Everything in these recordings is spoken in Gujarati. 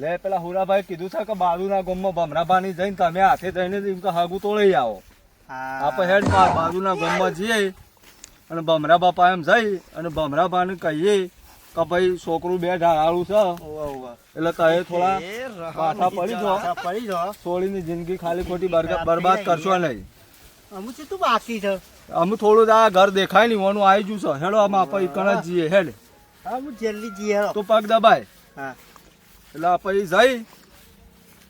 લે પેલા હુરાભાઈ કીધું છે કે બાજુના ગામમાં ભમરાભાની જઈને તમે હાથે જઈને એમ કે હાગુ તોડી આવો. આપણે હેડ બાજુના ગામમાં જઈએ અને ભમરા બાપા એમ જઈ અને ભમરાભાને કહીએ કે ભાઈ છોકરું બે ઢાળાળું છે. એટલે કહે થોડા પાછા પડી જાઓ. પડી જાઓ. ની જિંદગી ખાલી ખોટી બરબાદ કરશો નહીં. અમુ છે તું બાકી છે. અમુ થોડું આ ઘર દેખાય નહીં ઓનું આવી ગયું છે. હેડો આમાં આપણે કણ જ જઈએ હેડ. અમુક જલ્દી જઈએ તો પગ દબાય. હા. એટલે આપણે જઈ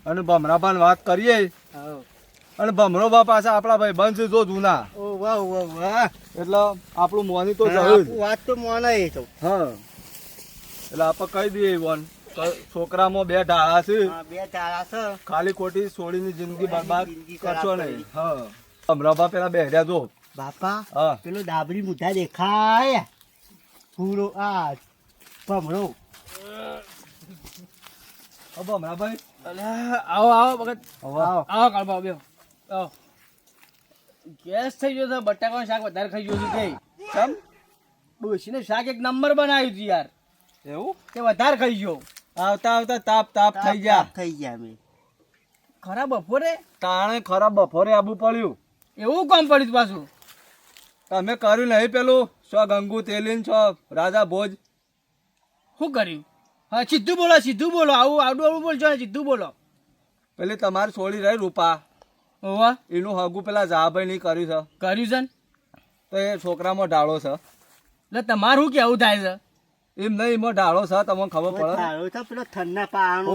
અને ભમરાભાને વાત કરીએ. હા. અને ભમરો બા પાછા આપણા ભાઈ બંધ છે જો જૂના. ઓ વાહ વાહ વાહ. એટલે આપણું મોની તો. વાત તો મોના એ તો. હા. એટલે આપણે કહી દઈએ વન છોકરામાં બે ઢાળા છે. બે તારા છે. ખાલી ખોટી છોડીની જિંદગી બરબાદ કરશો નહીં. હા. ભમરાભા પેલા બેહ્યા જો. બાપા હા. પેલો ડાબરી મુઠા દેખાય. પૂરો આ ભમરો. હા, ભમરાભાઈ આવો આવો ભગત આવો આવો કાળબા બેહો આવો ગેસ થઈ ગયો છે બટાકાનું શાક વધારે ખાઈ ગયો છે કેમ ચમ? ડોશીને શાક એક નંબર બનાવ્યું હતું યાર. એવું? તે વધારે ખાઈ ગયો. આવતા આવતા તાપ તાપ થઈ ગયા. થઈ ગયા અમે. ખરા બફોરે તાણે ખરાબ બફોરે આબુ પડ્યું. એવું કામ પડ્યું પાછું? તમે કર્યું નહીં પેલું. સો ગંગુ તેલીન છો રાજા ભોજ. શું કર્યું? હા સીધું બોલો સીધું બોલો. આવું આડું આડું બોલજો સીધું બોલો. પેલી તમારી છોડી રહી રૂપા. હોવા. એનું હગું પેલા જાભાઈ નહીં કર્યું છે. કર્યું છે ને? તો એ છોકરામાં ઢાળો છે. એટલે તમારું કેવું થાય છે? એમ નહીં એમાં ઢાળો છે તમને ખબર પડે? તારો તો પેલો ઠંડા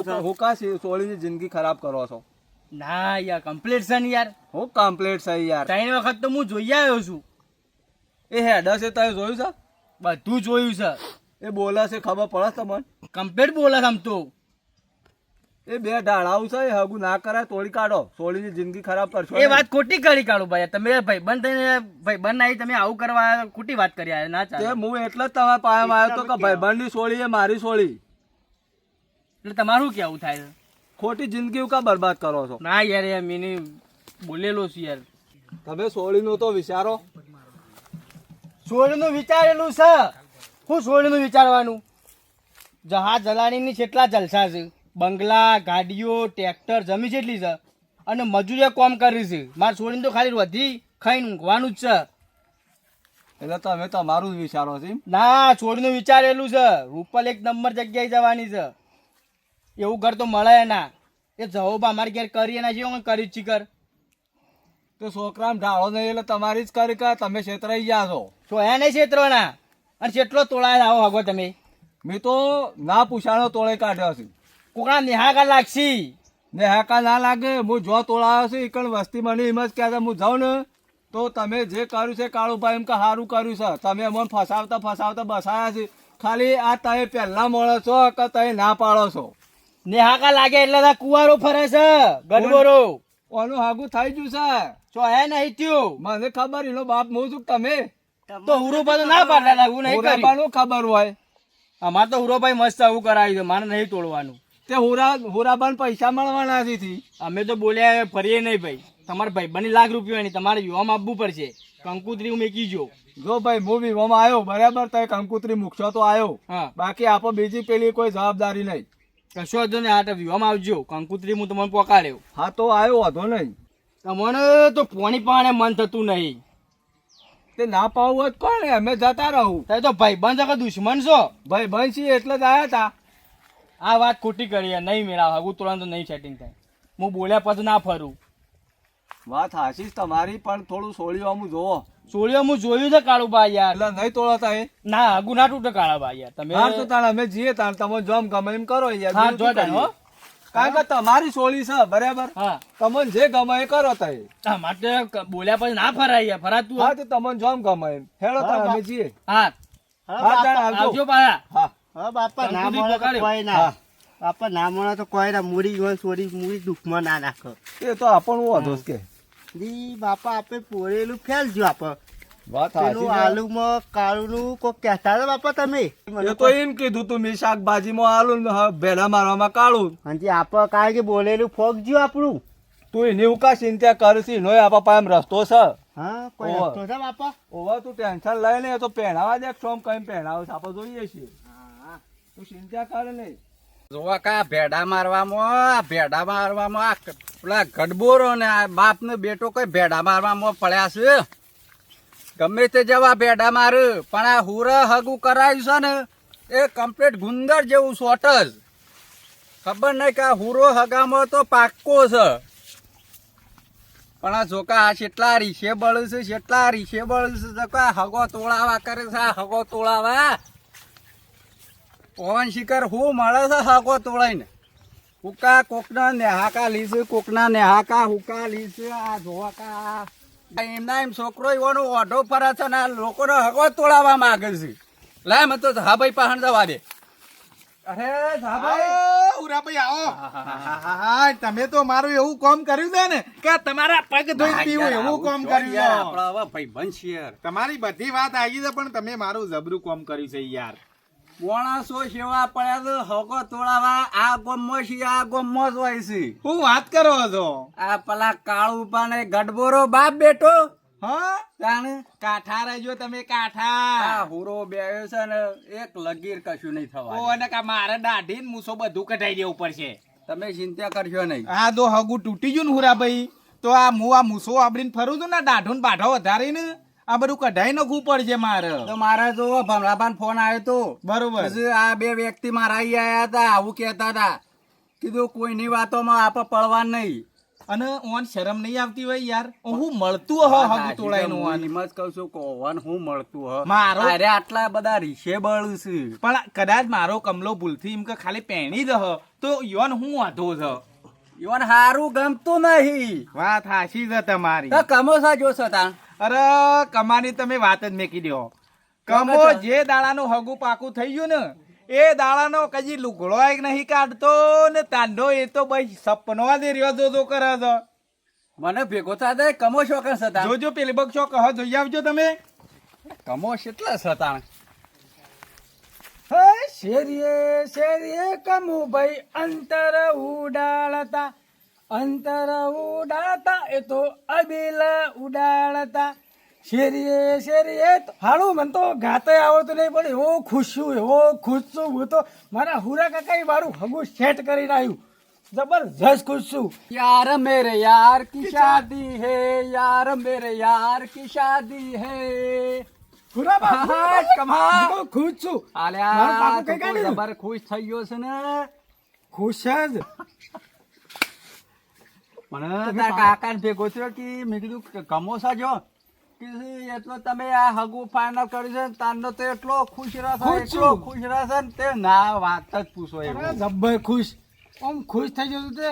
છે. હું કા સોળીની જિંદગી ખરાબ કરો છો? ના યાર કમ્પ્લીટ છે ને યાર? હું કમ્પ્લીટ છે યાર. ત્રણ વખત તો હું જોઈ આવ્યો છું. એ હેડસે છે તમે જોયું છે? બધું જોયું છે. એ બોલે છે ખબર પડે તમને? કમ્પ્લેટ બોલે છે આમ તો. એ બે ઢાળાવું છે એ હગું ના કરાય તોડી કાઢો. સોળીની જિંદગી ખરાબ કરશો એ વાત ખોટી કરી કાઢો ભાઈ. તમે ભાઈ બંધ થઈને ભાઈ બંધ આવી તમે આવું કરવા ખોટી વાત કરી આવ્યા, ના ચાલે. હું એટલે જ તમારા પાયામાં આવ્યો તો કે ભાઈબંધની સોળી એ મારી સોળી. એટલે તમારું કેવું થાય? ખોટી જિંદગી કા બરબાદ કરો છો? ના યાર યાર મીની બોલેલો છું યાર. તમે સોળીનું તો વિચારો. સોળીનું વિચારેલું છે. શું સોળીનું વિચારવાનું? જહાજ જલાણીની કેટલા જલસા છે. બંગલા ગાડીઓ ટ્રેક્ટર જમી જેટલી છે. અને મજૂરીએ કોમ કરી છે. મારે સોળીને તો ખાલી વધી ખાઈને ઊંઘવાનું જ છે. એટલે તમે તમારું જ વિચારો છો ના છોડનું વિચારેલું છે. રૂપલ એક નંબર જગ્યાએ જવાની છે. એવું ઘર તો મળે ના. એ જવાબ અમારે ઘેર કરીએ ના છીએ કરી ચીકર તો છોકરાને ઢાળો નહીં એટલે તમારી જ કરી તમે છેતરાઈ ગયા છો. તો એ નહીં છેતરવાના. અને કેટલો તોળાય આવો હગો તમે. મેં તો ના પૂછાણો તોળે કાઢ્યો છે. કોકના નેહાકા લાગશી. નેહાકા ના લાગે હું જો તોળાયો છું એકણ વસ્તી મને એમ જ કહેતા હું જાઉં ને તો તમે જે કર્યું છે કાળુભાઈ એમ કે સારું કર્યું છે. તમે અમને ફસાવતા ફસાવતા બસાયા છે. ખાલી આ તમે પહેલા મળો છો કે તમે ના પાડો છો? નેહાકા લાગે એટલે તો કુવારો ફરે છે ગડબોરો ઓનું હાગું થઈ ગયું છે. ચો હે નહીં થયું. મને ખબર એનો બાપ હું છું તમે. તો હુરુભા તો ના પાડતા હું નહીં કરવાનું ખબર હોય. અમારે તો હુરોભાઈ મસ્ત આવું કરાવ્યું છે મારે નહીં તોડવાનું. તે હુરા હુરાબાન પૈસા મળવાના નથી અમે તો બોલ્યા ફરીએ નહીં ભાઈ. તમારે ભાઈ બની લાખ રૂપિયા ની તમારે યુવામ આપવું પડશે. કંકુતરી હું મેકી જો જો ભાઈ હું વિવામાં આવ્યો બરાબર તો કંકુતરી મૂકશો તો આવ્યો. હા. બાકી આપો બીજી પેલી કોઈ જવાબદારી નહીં. કશો વાંધો નહીં આ તો વિવામાં આવજો. કંકુતરી હું તમને પોકાડ્યો. હા તો આવ્યો વાંધો નહીં. તમને તો પોણી પાણે મન થતું નહીં. તે ના પાવું હોય કોણ અમે જતા રહું. તો ભાઈ બંધ કે દુશ્મન છો. ભાઈ ભાઈ છીએ એટલે જ આવ્યા હતા આ વાત ખોટી કરી નહીં મેળા હગું તુરંત તો નહીં સેટિંગ થાય. હું બોલ્યા પછી ના ફરું. વાત હાશી તમારી પણ થોડું સોળિયો હું જોવો સોળિયો હું જોયું છે કાળુભાઈ યાર. એટલે નહીં તોડતા એ? ના હગું ના તૂટે કાળાભાઈ યાર. તમે તો તાણ અમે જઈએ તાણ. તમે જોમ ગમે એમ કરો યાર. હા, બીજું જો તાણ, હો. કારણ કે તમારી સોળી છે બરાબર? તમને જે ગમે એ કરો તઈ. માટે બોલ્યા પછી ના ફરાય ફરાતું હા તો તમને જોમ ગમે. એમ હેડો તાણ અમે જઈએ. હા. હા આવજો. આવજો પાછા. હા. હા બાપા ના મળે તો કોઈ ના. બાપા ના મળે તો કોઈ ના. મૂડી ગયો સોરી મૂડી દુઃખમાં ના નાખો. એ તો આપણું વાંધો છે કે. દી બાપા આપે પોરેલું ફેલજો આપે વાત પેલું છે. આલુમાં કાળુનું કોક કહેતા હતા બાપા તમે? એ તો એમ કીધું તું મેં શાકભાજીમાં આલુ ને ભેડા મારવામાં કાળું. હાજી આપે કારણ કે બોલેલું ફોગજો આપણું? તું એની ઉકા ચિંતા કરશી નોય આપા પાસે રસ્તો છે. હા કોઈ રસ્તો છે બાપા? ઓવા તું ટેન્શન લઈ ને તો પહેણાવા દે સોમ કઈ પહેણાવે આપો જોઈએ છીએ તું ચિંતા કર નહીં. જોવા કા ભેડા મારવામાં ભેડા મારવામાં પેલા ગડબોરો ને આ બાપ ને બેટો કઈ ભેડા મારવામાં પડ્યા છે? ગમે તે જવા ભેડા માર, પણ આ હુર હગું કરાયું છે ને, એ કમ્પ્લીટ ગુંદર જેવું શોર્ટ જ ખબર નહીં કે આ હુરો હગામાં તો પાક્કો છે. પણ આ જોકા આ કેટલા રીશે બળ છે કેટલા રીશે બળ છે જોકા હગો તોળાવા કરે છે, આ હગો તોળાવા પવન શિખર હું મળે છે હગો તોળાઈને હુકા કોકના નેહાકા લીસે કોકના નેહાકા હુકા લીસે આ જોવાકા એમના એમ છોકરો એવાનો ઓઢો ફરે છે ને આ લોકોનો હગો તોડાવવા માંગે છે. લાય મત તો હા ભાઈ પાહણ જવા દે. અરે હા ભાઈ આવો, ઉરાભાઈ આવો. હા, તમે તો મારું એવું કામ કર્યું છે ને કે તમારા પગ ધોઈ પીવું એવું કામ કર્યું છે. આપણા ભાઈ ભાઈબંધ તમારી બધી વાત આવી છે પણ તમે મારું જબરું કામ કર્યું છે યાર. માણસો સેવા પડ્યા તો હગો તોડાવા આ ગોમમાં છે આ ગોમમાં જ હોય છે. હું વાત કરો છો? આ પેલા કાળુ પાને ગઢબોરો બાપ બેટો હા? કાઠા રહેજો તમે કાઠા. હુરો બેયો છે ને એક લગીર કશું નહીં ઓ અને મારે દાઢી ને મૂસો બધું કઢાઈ દેવું પડશે. તમે ચિંતા કરશો નહીં. આ તો હગું તૂટી ગયું ને હુરાભાઈ. તો આ હું આ મૂસો વાપરીને ફરું છું ને દાઢું ને બાઢો વધારીને? આ બધું કઢાઈ નાખવું પડશે મારે. તો મારા જો ભમરાભાન ફોન આવ્યો તો. બરોબર. આ બે વ્યક્તિ મારા અહીં આવ્યા હતા આવું કહેતા હતા. કીધું કોઈની વાતોમાં આપણે પડવા નહીં. અને ઓન શરમ નહીં આવતી હોય યાર. હું મળતું હો હગ તોડાઈ નું ઓન. એમ જ કહું છું કે ઓવન હું મળતું હો. મારો- અરે આટલા બધા રીસેબલ છે. પણ કદાચ મારો કમલો ભૂલથી એમ કે ખાલી પહેણી દહ તો યોન હું વાંધો છે? યોન હારું ગમતું નહીં. વાત હાશી છે તમારી. તો કમોસા જોશો તા. અરે કમાની તમે વાત જ મેકી દો કમો જે દાડાનું હગું પાકું થઈ ગયું ને એ દાડાનો કજી લુગડો એક નહીં કાઢતો ને તાંડો એ તો ભાઈ સપનો દે રહ્યો જોજો કરે છે. મને ભેગો થાય કમો શોકન સતા જોજો પેલી બગ છો કહો જોઈ આવજો તમે. કમો કેટલા સતા હે શેરીએ શેરીએ કમુ ભાઈ અંતર ઉડાડતા. અંતર ઉડાતા એ તો અબીલ ઉડાડતા. શેરીએ શેરીએ હાડું મને તો ગાતે આવડતું નહીં પણ એવો ખુશ છું એવો ખુશ છું. હું તો મારા હુરા કાકા મારું હગું સેટ કરી નાખ્યું. જબરજસ્ત ખુશ છું. યાર મેરે યાર કી શાદી હે યાર મેરે યાર કી શાદી હે. ખુરા બાબા કમાલ. ખુશ છું. આલ્યા જબર ખુશ થઈ ગયો છે ને. ખુશ જ. મને તાર કાકાને ભેગો થયો કે મેં કીધું કમોસા જો? કે એટલો તમે આ હગુ ફાઇનલ કર્યું છે તારનો તો એટલો ખુશ રહેશે એટલો ખુશ રહેશે ને તે ના વાત જ પૂછો એવું જબ્બર ખુશ. આમ ખુશ થઈ જતું તે.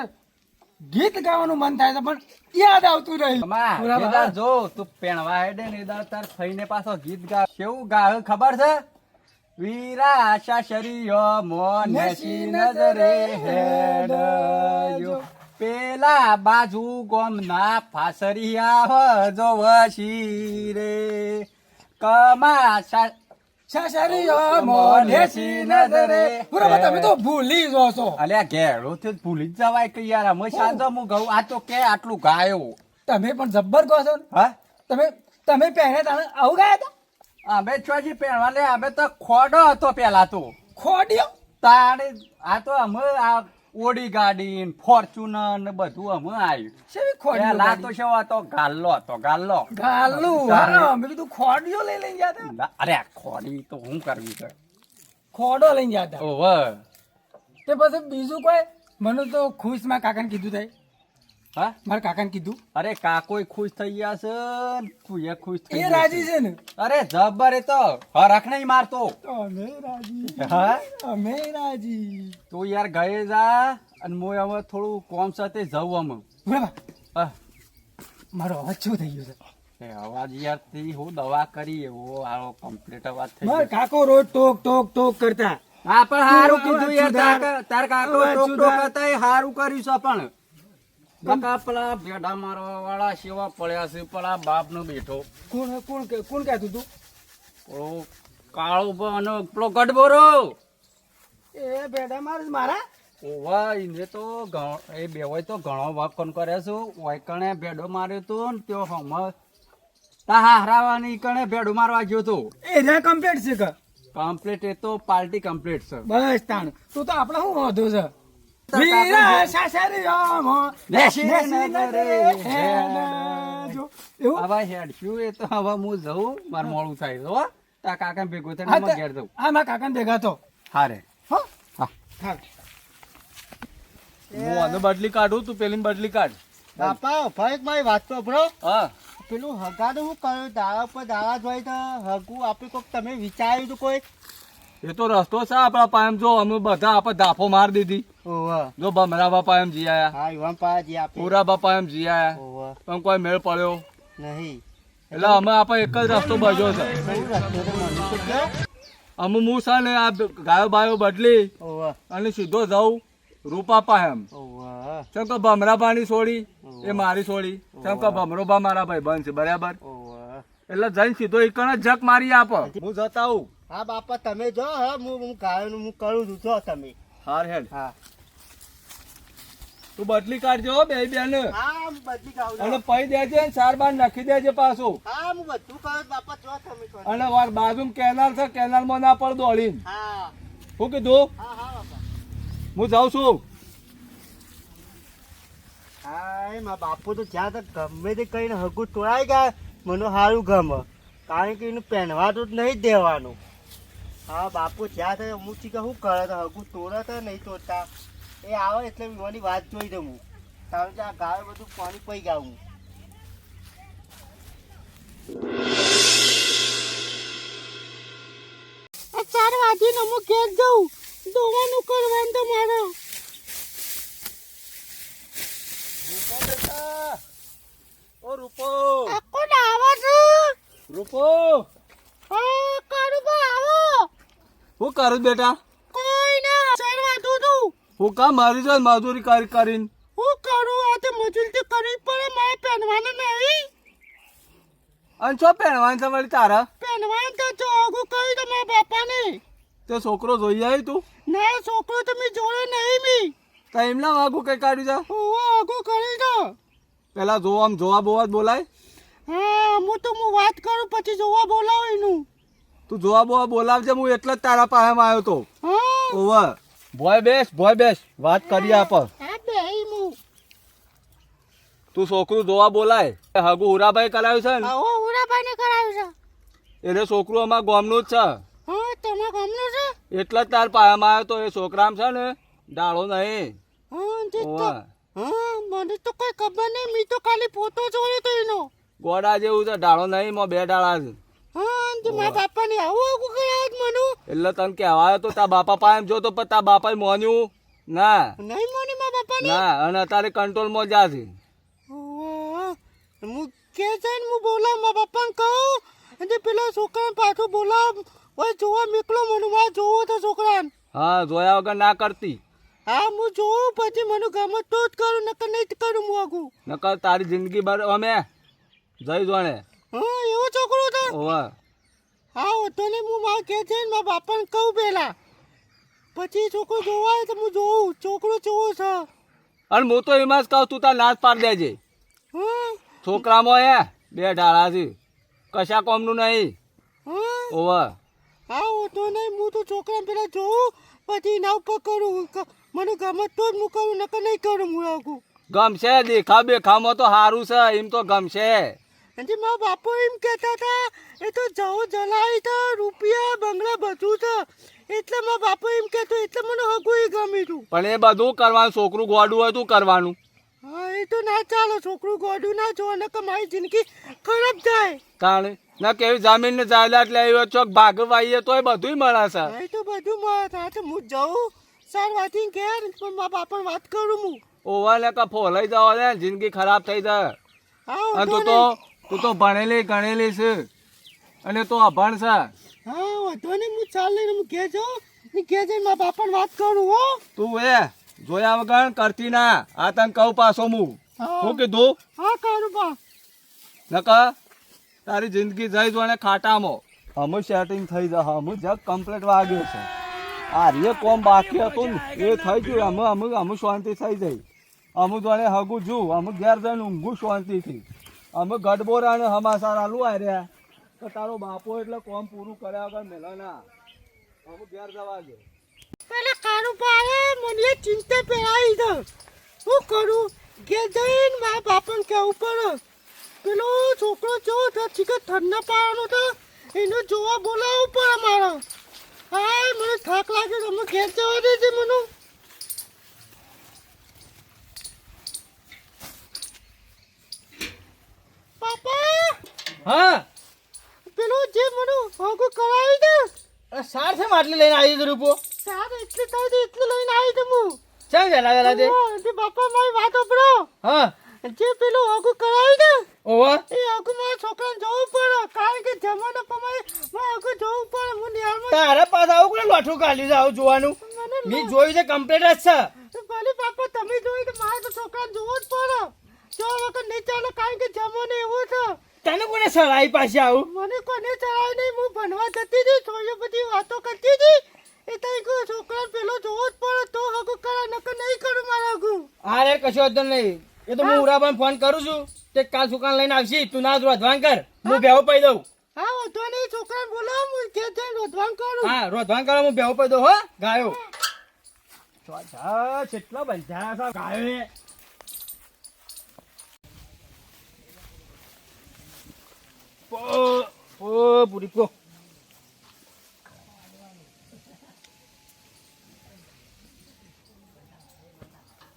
ગીત ગાવાનું મન થાય છે પણ યાદ આવતું નહીં જો તું પેણવા હેડે ને એ તાર થઈને પાછો ગીત ગા. કેવું ગાવે ખબર છે? વીરા આશા શરીયો મોન નેસી નજરે હેડજો પેલા બાજુ ગોમના ફાસરિયા જો વસી રે. કમા સા- શાશરીયો મોઢેથી નજરે. બરાબર, તમે તો ભૂલી જો છો અલ્યા ઘેરો તે ભૂલી જ જવાય કે યાર અમે સાંજો હું ગઉ આ તો કે આટલું ગાયો. તમે પણ જબ્બર કહો છો ને. હા? તમે તમે પહેરે તમે આવું ગયા હતા અમે છોજી પહેરવા લે અમે તો ખોડો હતો પેલા તો. ખોડ્યો? તાણે આ તો અમે આ ઓડી ગાડી ને ફોર્ચ્યુનર ને બધું અમે આવ્યું શેવી ખોડિયો પેલા તો ગાડી? શું હતો? ગાલ્લો હતો ગાલ્લો. ગાલું તારે. હા, મેં કીધું ખોડિયો લઈ લઈને જતા અરે ખોડી તો હું કરવી છે? ખોડો લઈને ગયા હતા તે પછી બીજું કોઈ? મને તો ખુશમાં કાકાને કીધું થાય. હા? મારા કાકાને કીધું. અરે કાકોય ખુશ થઈ ગયા છે તું એ ખુશ થઈ એ રાજી છે. છે ને? અરે જબ્બર એ તો હરખ નહીં મારતો. અમે રાજી. હા? અમે રાજી. તું યાર ગયે જા અને હું હવે થોડું કોમ સાથે જવું અમે મારો અવાજ શું થઈ ગયો છે? અવાજ યારથી હું દવા કરી એવો આવો કમ્પ્લીટ અવાજ થઈ ગયો. કાકો રોજ ટોક ટોક ટોક કરતા. હા પણ હારું કીધું યાર તાર કાકો ટોક ટોક. હતા એ હારું કર્યું છે પણ. કાકા પેલા ભેડા મારવા વાળા સેવા પડ્યા છે પેલા બાપ નો બેઠો. કોણ કોણ કે- કોણ કહેતું તું? પેલો કાળો અને પેલો ગડબોરો. એ ભેડા મારે મારા? ઓવા એને તો એ એ બેવાય તો ઘણો વાકન કરે છે. વાયકણે ભેડો માર્યો તો ને તો હમ તા હારાવાની કણે ભેડો મારવા ગયો તો. એ રે કમ્પ્લીટ છે કે? કમ્પ્લીટ એ તો પાર્ટી કમ્પ્લીટ છે. બસ તાણ. તું તો આપણે શું વાંધો છે. વીરા સાસરિયામો, હેડશું એ તો હવે હું જઉં મારે મોડું થાય હો. તા કાકા ભેગું થઈને તે- ઘેર જઉં. હા, મારા કાકાને ભેગા તો હારે. હો? હા. હા. આને બદલી કાઢું તું પેલી બદલી કાઢ. બાપા ભાઈ મારી વાત તો સાંભળો. હા. પેલું હગાનું હું કર્યું દાડા પર દાડા જોઈ હોય તો હગું આપણે કોઈક તમે વિચાર્યું હતું કોઈ? એ તો રસ્તો છે આપણા પાયમ. જો અમે બધા આપણે ધાફો માર દીધી. જો ભમરા બાપા એમ જી આયા. પૂરા બાપા એમ જી આયા. પણ કોઈ મેળ પડ્યો. નહીં. એટલે અમે આપણે એક જ રસ્તો બજ્યો છે. અમે હું છે ને આ ગાયો બાયો બદલી અને સીધો જાઉં રૂપા પાયમ. ચમ તો કે ભમરા પાણી છોડી એ મારી છોડી. ચમ કે ભમરો બા મારા ભાઈ બંધ છે બરાબર? એટલે જઈને સીધો એક જ જક મારી આપ. હું જતા આવું. હા બાપા તમે જો હા હું હું ગાયનું હું કરું છું. જો તમે. હાર હેડ. હા. તું બદલી કાઢજો બે બેન. હા અને પૈ દેજે ને ચાર બાર નાખી દેજે પાછું. હા હું બધું કરું બાપા જો તમે અને વાર કેનાલ છે કેનાલમાં ના પડ દોડીને. હા. શું કીધું? હા હા બાપા. હું જાઉં છું. હા મારા બાપુ તો જ્યાં તક ગમે તે કહીને હગું તોડાઈ ગયા. મને સારું ગમે. કારણ કે એનું પહેરવાતું જ નહીં દેવાનું. હા બાપુ જ્યાં થાય અમુક ચીકા શું કરે તો હગું તોડે તો નહીં તોડતા. એ આવે એટલે વિવાની વાત જોઈ દઉં હું કારણ કે આ ગાય બધું પાણી પઈ ગયા હું ચાર વાગે ને અમુક ઘેર જવું દોવાનું કરવાનું તો મારે. ઓ રૂપો. કોણ આવે છે? રૂપો. હા કારુબા આવો. હું કરું બેટા? કોઈ ના ચાર વાગું તું. હું કા મારી જાય મજૂરી કરી કરીને? હું કરું આ તો મજૂરી તો કરવી પડે મારે પહેરવાનું નહીં અને છો પહેરવાનું છે વળી તારા? પહેરવાનું તો આગું કહ્યું તો મારા બાપાને. તે છોકરો જોઈ આવી તું? ના છોકરો તો મેં જોયો નહીં મી તો એમના આગું કઈ કાઢ્યું છે? હું આગું કરી દો. પેલા જોવા આમ જોવા બોવા બોલાય? હા હું તો હું વાત કરું પછી જોવા બોલાવો એનું. તું જોવા બોવા બોલાવજે હું એટલે જ તારા પાસે આવ્યો તો. ઓવર ભોય બેસ ભોય બેસ. વાત કરીએ આપ તું છોકરું જોવા બોલાય. હગુ હુરાભાઈ કરાયું છે ને? હુરાભાઈ ને કરાવ્યું છે. એટલે છોકરું અમારા ગામનું જ છે. હા તમારા છે? એટલે જ તાર પાયામાં આવ્યો તો એ છોકરામ છે ને ડાળો નહીં. મને તો કઈ ખબર નહીં મેં તો ખાલી ફોટો જોયો તો એનો. ગોડા જેવું છે ડાળો નહીં મો બે ડાળા છે. એટલે તને કહેવાય તો તાર બાપા પાસે જોતો પણ તાર બાપાએ મોન્યું? ના. નહીં મને મારા બાપાને? ના અને અત્યારે કંટ્રોલમાં જા છે. હું કે છે ને હું બોલાવ મા બાપાને કહું? અને પેલા છોકરાને પાછું બોલાવ. ઓય જોવા નીકળો મને મારે જોવો તો છોકરાને. હા જોયા વગર ના કરતી. હા હું જોઉં પછી મને ગમે તો જ કરું નકર નહીં કરું હું આગું. નકર તારી જિંદગી બર અમે જઈ જોણે હા એવો છોકરો હતો ઓવા. હા હતો ને હું મારા કે છે ને મારા બાપાને કહું પેલા. પછી છોકરો જોવા તો હું જોઉં. છોકરો જોવો છે. અને હું તો એમાં જ કહું તું તાર નાશ પાડી દેજે. હા. છોકરામાં હે બે ઢાળા છે. કશા કોમનું નહીં. હા. ઓવા. હા તો નહીં હું તો છોકરાને પેલા જોઉં પછી એના ઉપર કરું. મને ગમે તો જ હું કરું નકર નહીં કરું હું આગું ગમશે દેખા બેખામાં તો સારું છે એમ તો ગમશે. અને મારા બાપુ એમ કહેતા હતા એ તો જવું જલાય તો રૂપિયા બંગલા બધું છે એટલે મારા બાપુ એમ કહેતો એટલે મને હગું એ ગમ્યું હતું પણ એ બધું કરવાનું છોકરું ગોડું હોય તું કરવાનું. હા એ તો ના ચાલો છોકરું ગોડું ના જો અને મારી જિંદગી ખરાબ થાય તાણે? ના કેવી જમીન ને જાયદાદ લેવી ચોક ભાગવાઈએ તોય બધું મળે છે. એ તો બધું મળે તો હું જાઉં? સાર વાતી ઘેર પણ મારા બાપા વાત કરું હું. ઓવા ને કા ફોલાઈ જવા દે જિંદગી ખરાબ થઈ જાય. હા તો તો. તું તો ભણેલી ગણેલી છે. અને તો અભણ છે. હા વાંધો નહીં હું ચાલ લઈને હું ઘેર જાઉં. ને ઘેર જઈને મારા બાપાને વાત કરું હો. તું એ જોયા વગર કરતી ના. આ તને કહું પાછો હું. કે શું કીધું? હા કરું પા નકા તારી જિંદગી જઈ જોને ખાટામાં. અમુ સેટિંગ થઈ જાય અમુ જગ કમ્પ્લીટ વાગ્યો છે. આ રે કોમ બાકી હતું ને એ થઈ ગયું. અમે અમે અમે શાંતિ થઈ જઈ અમુ જોડે હગું જુ અમુ ઘેર જઈને ઊંઘું શાંતિથી. અમે ગઢબોરા ને હમાસાર આલુ આ રહ્યા. તો તારો બાપો એટલે કોમ પૂરું કર્યા વગર મેલો ના. અમે ઘેર જવા દે. પેલા કારું પાડે, મને ચિંતા પહેરાવી દો. હું કરું? ઘેર જઈને મારા બાપાને કહેવું પડે. પેલો છોકરો જેવો ઠીક ચીકર ઠંડા પાડવાનો તો એને જોવા બોલાવવું પડે મારા. હા મને થાક લાગે અમે ઘેર જવા દેજે મને. હા. પેલો જે મને હોગું કરાવી દે. સાર છે માટલી લઈને આવી દે રૂપો. સાર એટલે કહી દે એટલે લઈને આવી દે હું. ચાલ વેલા વેલા દે તે બાપા મારી વાત ઓપડો હા. જે પેલું હોગું કરાવી દે ઓવર એ આગળ મારા છોકરાને જોવું પડે કારણ કે જમાના પ્રમાણે મારે આગળ જોવું પડે. હું નિહાળમાં તારા પાસે આવું કોને લોઠું કાઢી આવું જોવાનું? મેં જોયું છે કમ્પ્લીટ જ છે. ભલે બાપા તમે જોયું તો મારે તો છોકરાને જોવું જ પડે. જો વખત નહીં ચાલે કારણ કે જમાનો એવો છે. તને કોને સળાઈ પાસે આવું? મને કોને ચડાય નહીં? હું ભણવા જતી હતી છોડીઓ બધી વાતો કરતી હતી એ તો એક છોકરાને પેલો જોવો જ પડે તો હગું કરા નકર નહીં કરું મારા હગું. અરે કશો વાંધો નહીં. એ તો હું ઉરાબાને ફોન કરું છું. તે કાલ સુકાન લઈને આવશી. તું ના રોધવાન કર. હું ભેવો પડી દઉં. હા વાંધો નહીં છોકરાને બોલો હું કે જઈને રોધવાન કરું. હા રોધવાન કરો હું ભેવો પઈ દઉં હો. ગાયો. કેટલા બંધાયા ગાયો પો પો પૂરી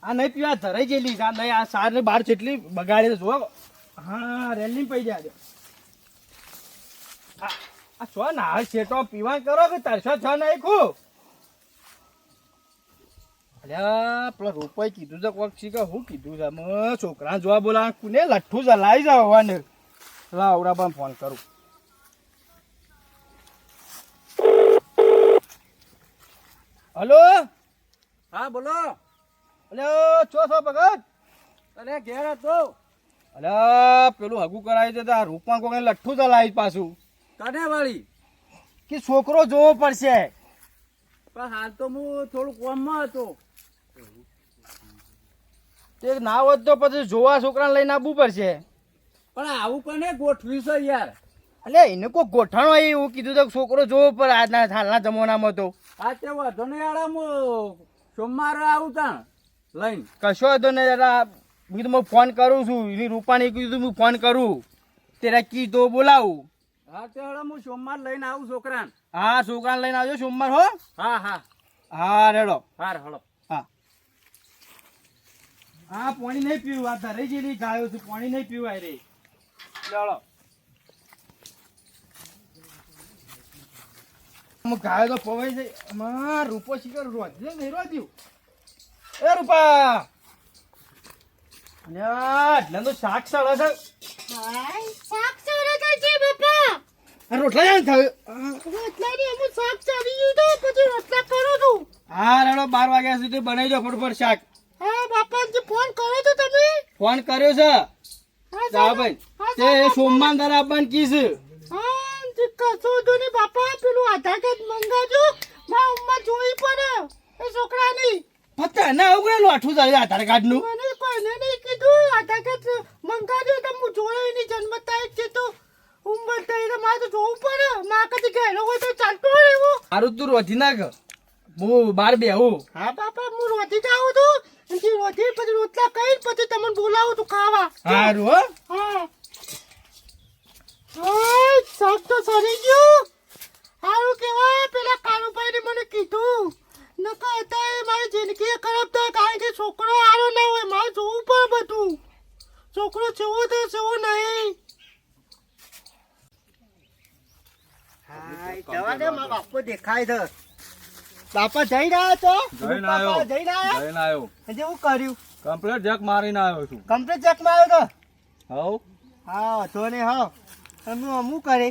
આ નહીં પીવા ધરાઈ છે આ નહીં આ સાર ને બાર જેટલી બગાડે છે જો હા રેલી પડી જાય આ છો ના શેટો પીવા કરો કે તરસો છ નાખ્યું અલ્યા પેલા રૂપાઈ કીધું છે કોક કે હું કીધું છે છોકરા જોવા બોલા કુને લઠ્ઠું જલાઈ જાવ હવાને લાવડા પણ ફોન કરું. હલો? હા બોલો. અલ્યા છો છો ભગત? અરે ઘેર હતો. અલ્યા પેલું હગું કરાવી છે તો આ રૂપમાં કોઈ લઠ્ઠું ચલાવી પાછું. કને વાળી. કે છોકરો જોવો પડશે. પણ હાલ તો હું થોડું કોમમાં હતો. તે ના હોત તો પછી જોવા છોકરાને લઈને આવવું પડશે. પણ આવું કને ગોઠવ્યું છે યાર. એટલે એને કોઈ ગોઠણ હોય એવું કીધું તો છોકરો જોવો પર આજના હાલના જમાનામાં તો. આ તે વાંધો નહીં આડા સોમવારે આવું તાણ. લઈને. કશો હતો નહીં જરા હું કીધું ફોન કરું છું. એની રૂપાણી કીધું હું ફોન કરું. તેરા કીધું બોલાવું. હા તે હળો હું સોમવાર લઈને આવું છોકરાને. હા છોકરાને લઈને આવજો સોમવાર હો. હા હા. હા રેડો. હાર હળો હા. હા પાણી નહીં પીવું. આ ધરે જેલી ગાયો છું પાણી નહીં પીવાય રે. હું ગાયો તો પવાઈ જાય અમાર રૂપો શિકર રોજે નહીં રોજ્યું એ રૂપા! એટલે તો શાક સળે છે. શાક ચડે છે બાપા. રોટલા જાય થયું? રોટલાની અમુક શાક ચડી ગયું તો પછી રોટલા કરું છું. હા રેડો બાર વાગ્યા સુધી બનાવી દો ફટફટ શાક. હા બાપા ફોન કર્યો તો તમે? ફોન કર્યો છે. જા ભાઈ. તે સોમવાર દર આપવાનું કીસ હા જે કશો તો નહીં બાપા પેલું આધાર કાર્ડ મંગાજો મારા ઉમ્મા જોઈ પડે. એ છોકરાની. પતા ના આવું કોઈ લોઠું થાય આધાર કાર્ડનું મને કોઈને નહીં કીધું. આધાર કાર્ડ મંગાજો તો હું જોયો એની જન્મ તારીખ છે તો ઉંમર થઈ તો મારે તો જોવું પડે. માં કદી હોય તો ચાલતો એવો મારું તું રોધી નાખ. હું બાર બેહું. હા બાપા હું રોધી જાઉં છું. પછી રોધી પછી રોટલા કઈ પછી તમને બોલાવું તું ખાવા. સારું હો. હા. શાક તો સરી ગયું. સારું કેવાય પેલા કાળુભાઈને મને કીધું. નકર અત્યારે મારી જિંદગી ખરાબ થાય કારણ કે છોકરો સારો ના હોય મારે જોવું પણ બધું. છોકરો જેવો તો જેવો નહીં. જવા દે મારા બાપુ દેખાય છે. બાપા જઈ રહ્યા છો? જઈને આવ્યો જઈને આવ્યા જઈને આવ્યો હજી હું કર્યું? કમ્પ્લીટ જક મારીને આવ્યો છું. કમ્પ્લીટ જક આવ્યો તો? હવ. હા તો ને હા અમે અમુ કરે.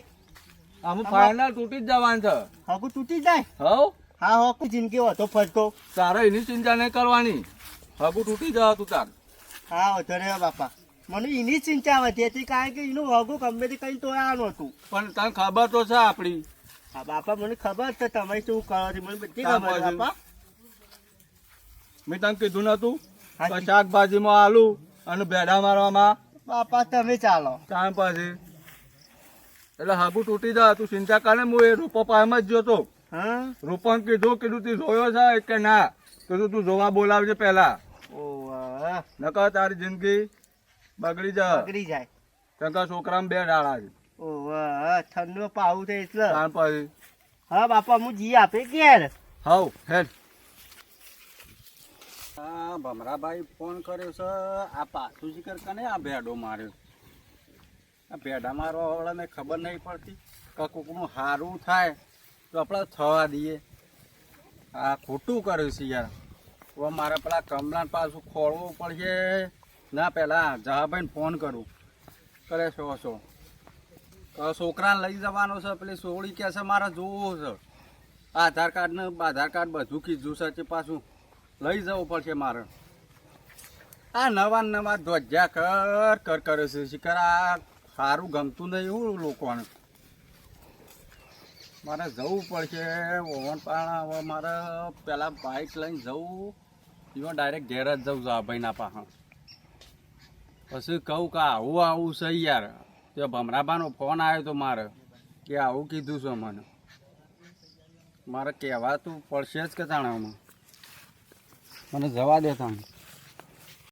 અમુ ફાઇનલ તૂટી જ જવાનું છે. હકુ તૂટી જાય? હવ. હા હકુ જિંદગી હતો ફરતો. તારે એની ચિંતા નહીં કરવાની. હગું તૂટી જવા તું તાર. હા હતો રે બાપા. મને એની ચિંતા વધી હતી કારણ કે એનું હગું ગમે તે કઈ તોડવાનું હતું. પણ તને ખબર તો છે આપણી બાપા મને ખબર છે તમે શું કરો છો મને બધી ખબર છે બાપા મેં તને કીધું નતું શાકભાજીમાં આલુ અને ભેડા મારવામાં. બાપા તમે ચાલો. કામ પછી એટલે હાબુ તૂટી જાય તું ચિંતા કરે હું એ રૂપો પાયમાં જ જોતો હા? રૂપમ કીધું કીધું તું જોયો છે કે ના? કીધું તું જોવા બોલાવજે પહેલા. ઓવા નકર તારી જિંદગી બગડી જાય. બગડી જાય. તંકા છોકરામાં બે ડાળા છે. ઓવા ઠંડો પાવું છે એટલે. તાર પછી હા બાપા હું જી આપે ઘેર. હાઉ હેડ. હા ભમરાભાઈ ફોન કર્યો છે આ પાછું શિખર કને આ ભેડો માર્યો? આ ભેડા મારવા વાળાને ખબર નહીં પડતી. કે કોકનું સારું થાય તો આપણે થવા દઈએ. આ ખોટું કર્યું છે યાર. હવે મારે પેલા કમલાન પાછું ખોળવું પડશે. ના પહેલાં જહાભાઈને ફોન કરું. કરે છો છો. છોકરાને લઈ જવાનો છે, પેલી સોળી કહે છે, મારે જોવું છે. આધાર કાર્ડ ને આધાર કાર્ડ બધું કીધું છે પાછું લઈ જવું પડશે મારે. આ નવા નવા ધ્વજા કર કર, કરે છે શિખર, આ સારું ગમતું નહીં એવું લોકોને. મારે જવું પડશે, ઓવન પણ હવે મારે પેલા બાઇક લઈને જવું. એમાં ડાયરેક્ટ ઘેર જ જવું આ ભાઈના પાસે પછી કહું કે આવું આવું છે યાર. તે ભમરાબાનો ફોન આવ્યો તો મારે કે આવું કીધું છે મને. મારે કહેવા તું પડશે જ કે તાણામાં મને જવા દે તાણ.